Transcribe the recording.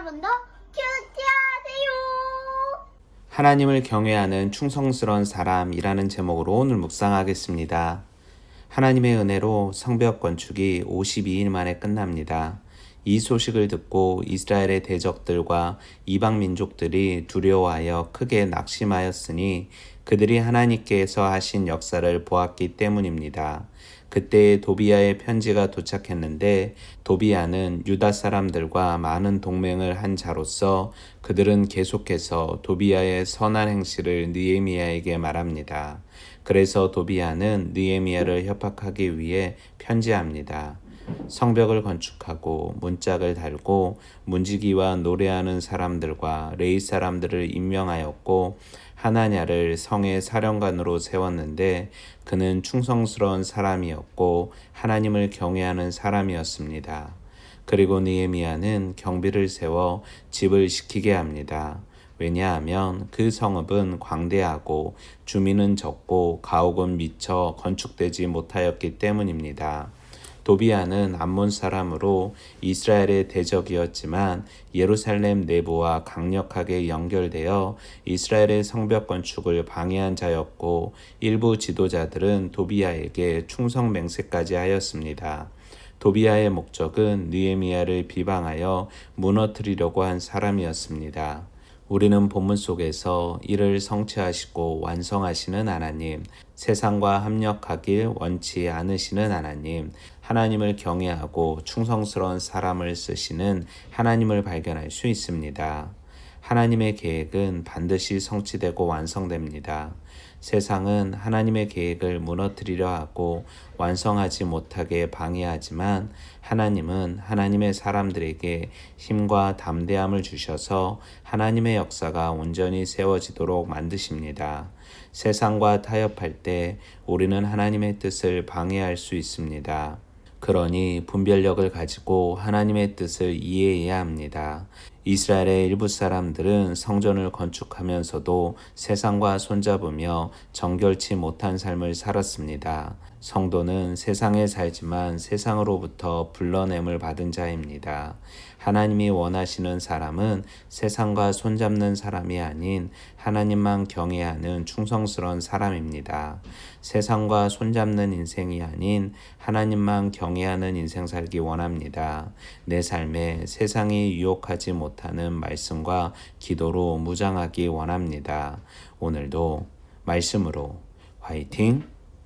여러분도 큐티하세요. 하나님을 경외하는 충성스러운 사람이라는 제목으로 오늘 묵상하겠습니다. 하나님의 은혜로 성벽 건축이 52일 만에 끝납니다. 이 소식을 듣고 이스라엘의 대적들과 이방 민족들이 두려워하여 크게 낙심하였으니 그들이 하나님께서 하신 역사를 보았기 때문입니다. 그때 도비아의 편지가 도착했는데 도비아는 유다 사람들과 많은 동맹을 한 자로서 그들은 계속해서 도비아의 선한 행실을 느에미야에게 말합니다. 그래서 도비아는 느에미야를 협박하기 위해 편지합니다. 성벽을 건축하고 문짝을 달고 문지기와 노래하는 사람들과 레이 사람들을 임명하였고 하나냐를 성의 사령관으로 세웠는데 그는 충성스러운 사람이었고 하나님을 경외하는 사람이었습니다. 그리고 니에미아는 경비를 세워 집을 지키게 합니다. 왜냐하면 그 성읍은 광대하고 주민은 적고 가옥은 미처 건축되지 못하였기 때문입니다. 도비아는 암몬 사람으로 이스라엘의 대적이었지만 예루살렘 내부와 강력하게 연결되어 이스라엘의 성벽 건축을 방해한 자였고 일부 지도자들은 도비아에게 충성 맹세까지 하였습니다. 도비아의 목적은 느에미아를 비방하여 무너뜨리려고 한 사람이었습니다. 우리는 본문 속에서 이를 성취하시고 완성하시는 하나님, 세상과 합력하길 원치 않으시는 하나님, 하나님을 경외하고 충성스러운 사람을 쓰시는 하나님을 발견할 수 있습니다. 하나님의 계획은 반드시 성취되고 완성됩니다. 세상은 하나님의 계획을 무너뜨리려 하고 완성하지 못하게 방해하지만 하나님은 하나님의 사람들에게 힘과 담대함을 주셔서 하나님의 역사가 온전히 세워지도록 만드십니다. 세상과 타협할 때 우리는 하나님의 뜻을 방해할 수 있습니다. 그러니 분별력을 가지고 하나님의 뜻을 이해해야 합니다. 이스라엘의 일부 사람들은 성전을 건축하면서도 세상과 손잡으며 정결치 못한 삶을 살았습니다. 성도는 세상에 살지만 세상으로부터 불러냄을 받은 자입니다. 하나님이 원하시는 사람은 세상과 손잡는 사람이 아닌 하나님만 경외하는 충성스러운 사람입니다. 세상과 손잡는 인생이 아닌 하나님만 경외하는 인생 살기 원합니다. 내 삶에 세상이 유혹하지 못하는 말씀과 기도로 무장하기 원합니다. 오늘도 말씀으로 화이팅!